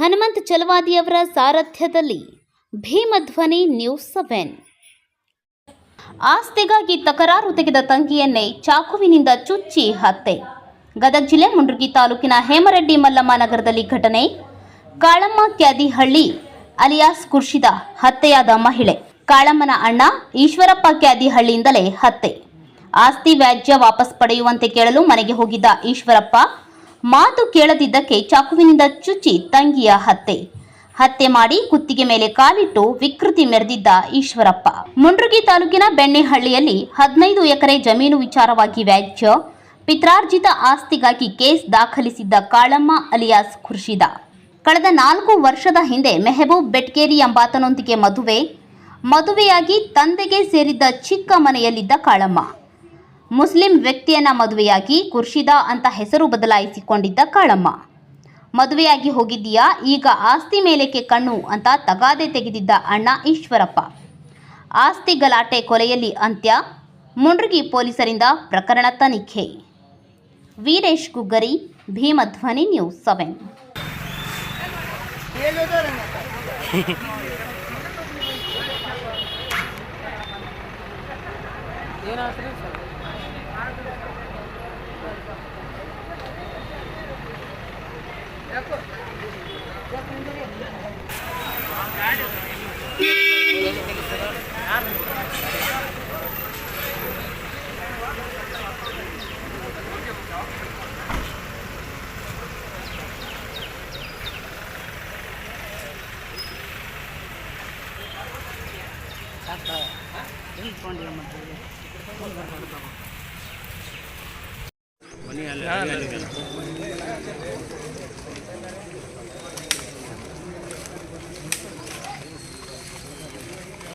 ಹನುಮಂತ್ ಚಲವಾದಿಯವರ ಸಾರಥ್ಯದಲ್ಲಿ Bhimadhwani news seven. ಆಸ್ತಿಗಾಗಿ ತಕರಾರು ತೆಗೆದ ತಂಗಿಯನ್ನೇ ಚಾಕುವಿನಿಂದ ಚುಚ್ಚಿ ಹತ್ಯೆ. ಗದಗ ಜಿಲ್ಲೆ ಮುಂಡ್ರಗಿ ತಾಲೂಕಿನ ಹೇಮರೆಡ್ಡಿ ಮಲ್ಲಮ್ಮ ನಗರದಲ್ಲಿ ಘಟನೆ. ಕಾಳಮ್ಮ ಕ್ಯಾದಿಹಳ್ಳಿ ಅಲಿಯಾಸ್ ಕುರ್ಷಿದ ಹತ್ಯೆಯಾದ ಮಹಿಳೆ. ಕಾಳಮ್ಮನ ಅಣ್ಣ ಈಶ್ವರಪ್ಪ ಕ್ಯಾದಿಹಳ್ಳಿಯಿಂದಲೇ ಹತ್ಯೆ. ಆಸ್ತಿ ವ್ಯಾಜ್ಯ ವಾಪಸ್ ಪಡೆಯುವಂತೆ ಕೇಳಲು ಮನೆಗೆ ಹೋಗಿದ್ದ ಈಶ್ವರಪ್ಪ ಮಾತು ಕೇಳದಿದ್ದಕ್ಕೆ ಚಾಕುವಿನಿಂದ ಚುಚ್ಚಿ ತಂಗಿಯ ಹತ್ಯೆ. ಹತ್ಯೆ ಮಾಡಿ ಕುತ್ತಿಗೆ ಮೇಲೆ ಕಾಲಿಟ್ಟು ವಿಕೃತಿ ಮೆರೆದಿದ್ದ ಈಶ್ವರಪ್ಪ. ಮುಂಡ್ರಗಿ ತಾಲೂಕಿನ ಬೆಣ್ಣೆಹಳ್ಳಿಯಲ್ಲಿ ಹದಿನೈದು ಎಕರೆ ಜಮೀನು ವಿಚಾರವಾಗಿ ವ್ಯಾಜ್ಯ, ಪಿತ್ರಾರ್ಜಿತ ಆಸ್ತಿಗಾಗಿ ಕೇಸ್ ದಾಖಲಿಸಿದ್ದ ಕಾಳಮ್ಮ ಅಲಿಯಾಸ್ ಖುರ್ಷಿದ. ಕಳೆದ ನಾಲ್ಕು ವರ್ಷದ ಹಿಂದೆ ಮೆಹಬೂಬ್ ಬೆಟ್ಕೇರಿ ಎಂಬಾತನೊಂದಿಗೆ ಮದುವೆ, ಮದುವೆಯಾಗಿ ತಂದೆಗೆ ಸೇರಿದ್ದ ಚಿಕ್ಕ ಮನೆಯಲ್ಲಿದ್ದ ಕಾಳಮ್ಮ. ಮುಸ್ಲಿಂ ವ್ಯಕ್ತಿಯನ್ನ ಮದುವೆಯಾಗಿ ಖುರ್ಷಿದಾ ಅಂತ ಹೆಸರು ಬದಲಾಯಿಸಿಕೊಂಡಿದ್ದ ಕಾಳಮ್ಮ. ಮದುವೆಯಾಗಿ ಹೋಗಿದ್ದೀಯಾ? ಈಗ ಆಸ್ತಿ ಮೇಲಕ್ಕೆ ಕಣ್ಣು ಅಂತ ತಗಾದೆ ತೆಗೆದಿದ್ದ ಅಣ್ಣ ಈಶ್ವರಪ್ಪ. ಆಸ್ತಿ ಗಲಾಟೆ ಕೊಲೆಯಲ್ಲಿ ಅಂತ್ಯ ಮುಂಡ್ರಗಿ ಪೊಲೀಸರಿಂದ ಪ್ರಕರಣ ತನಿಖೆ. Veeresh Guggari Bhimadhwani news seven. ಏನಾತ್ರಿ ಮನೆ ಅಲ್ಲಿ